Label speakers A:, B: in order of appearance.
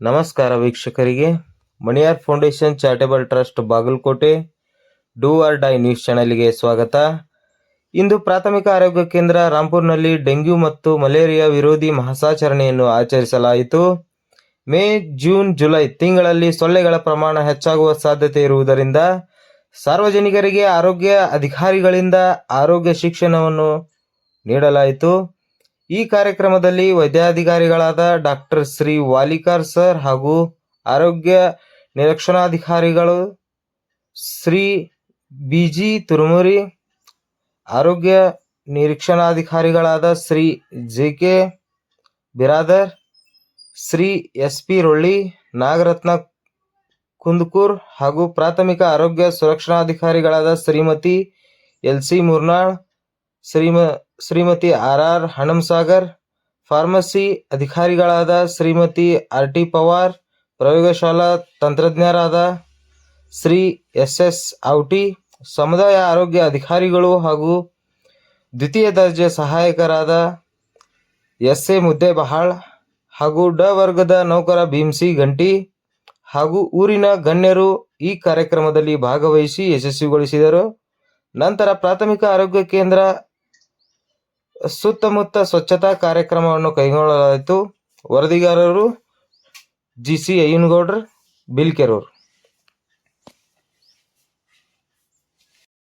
A: ನಮಸ್ಕಾರ ವೀಕ್ಷಕರಿಗೆ. Maniyar foundation charitable trust Bagalkot, do or die news ಚಾನೆಲ್ಗೆ ಸ್ವಾಗತ. ಇಂದು ಪ್ರಾಥಮಿಕ ಆರೋಗ್ಯ ಕೇಂದ್ರ ರಾಂಪುರ್ನಲ್ಲಿ ಡೆಂಗ್ಯೂ ಮತ್ತು ಮಲೇರಿಯಾ ವಿರೋಧಿ ಮಹಾಸಾಚರಣೆಯನ್ನು ಆಚರಿಸಲಾಯಿತು. ಮೇ, ಜೂನ್, ಜುಲೈ ತಿಂಗಳಲ್ಲಿ ಸೊಳ್ಳೆಗಳ ಪ್ರಮಾಣ ಹೆಚ್ಚಾಗುವ ಸಾಧ್ಯತೆ ಇರುವುದರಿಂದ ಸಾರ್ವಜನಿಕರಿಗೆ ಆರೋಗ್ಯ ಅಧಿಕಾರಿಗಳಿಂದ ಆರೋಗ್ಯ ಶಿಕ್ಷಣವನ್ನು ನೀಡಲಾಯಿತು. ಈ ಕಾರ್ಯಕ್ರಮದಲ್ಲಿ ವೈದ್ಯಾಧಿಕಾರಿಗಳಾದ ಡಾಕ್ಟರ್ ಶ್ರೀ ವಾಲಿಕಾರ್ ಸರ್ ಹಾಗೂ ಆರೋಗ್ಯ ನಿರೀಕ್ಷಣಾಧಿಕಾರಿಗಳು ಶ್ರೀ ಬಿಜಿ ತುರುಮುರಿ, ಆರೋಗ್ಯ ನಿರೀಕ್ಷಣಾಧಿಕಾರಿಗಳಾದ Shri J K Biradar, Shri S P Rolli, Nagaratna Kundakur ಹಾಗೂ ಪ್ರಾಥಮಿಕ ಆರೋಗ್ಯ ಸುರಕ್ಷಣಾಧಿಕಾರಿಗಳಾದ Shrimati L C Murnal, ಶ್ರೀಮ Shrimati R R Hanamsagar, pharmacy ಅಧಿಕಾರಿಗಳಾದ ಶ್ರೀಮತಿ ಆರ್ ಟಿ ಪವಾರ್, ಪ್ರಯೋಗಶಾಲಾ ತಂತ್ರಜ್ಞರಾದ ಶ್ರೀ ಎಸ್ ಎಸ್ ಔಟಿ, ಸಮುದಾಯ ಆರೋಗ್ಯ ಅಧಿಕಾರಿಗಳು ಹಾಗೂ ದ್ವಿತೀಯ ದರ್ಜೆ ಸಹಾಯಕರಾದ ಎಸ್ ಎ ಮುದ್ದೇಬಹಾಳ್ ಹಾಗೂ ಡ ವರ್ಗದ ನೌಕರ ಭೀಮ್ಸಿ ಗಂಟಿ ಹಾಗೂ ಊರಿನ ಗಣ್ಯರು ಈ ಕಾರ್ಯಕ್ರಮದಲ್ಲಿ ಭಾಗವಹಿಸಿ ಯಶಸ್ವಿಗೊಳಿಸಿದರು. ನಂತರ ಪ್ರಾಥಮಿಕ ಆರೋಗ್ಯ ಕೇಂದ್ರ ಸುತ್ತಮುತ್ತ ಸ್ವಚ್ಛತಾ ಕಾರ್ಯಕ್ರಮವನ್ನು ಕೈಗೊಳ್ಳಲಾಯಿತು. ವರದಿಗಾರರು ಜಿ ಸಿ ಅಯ್ಯನಗೌಡ್ರು ಬಿಲ್ಕೆರೂರು.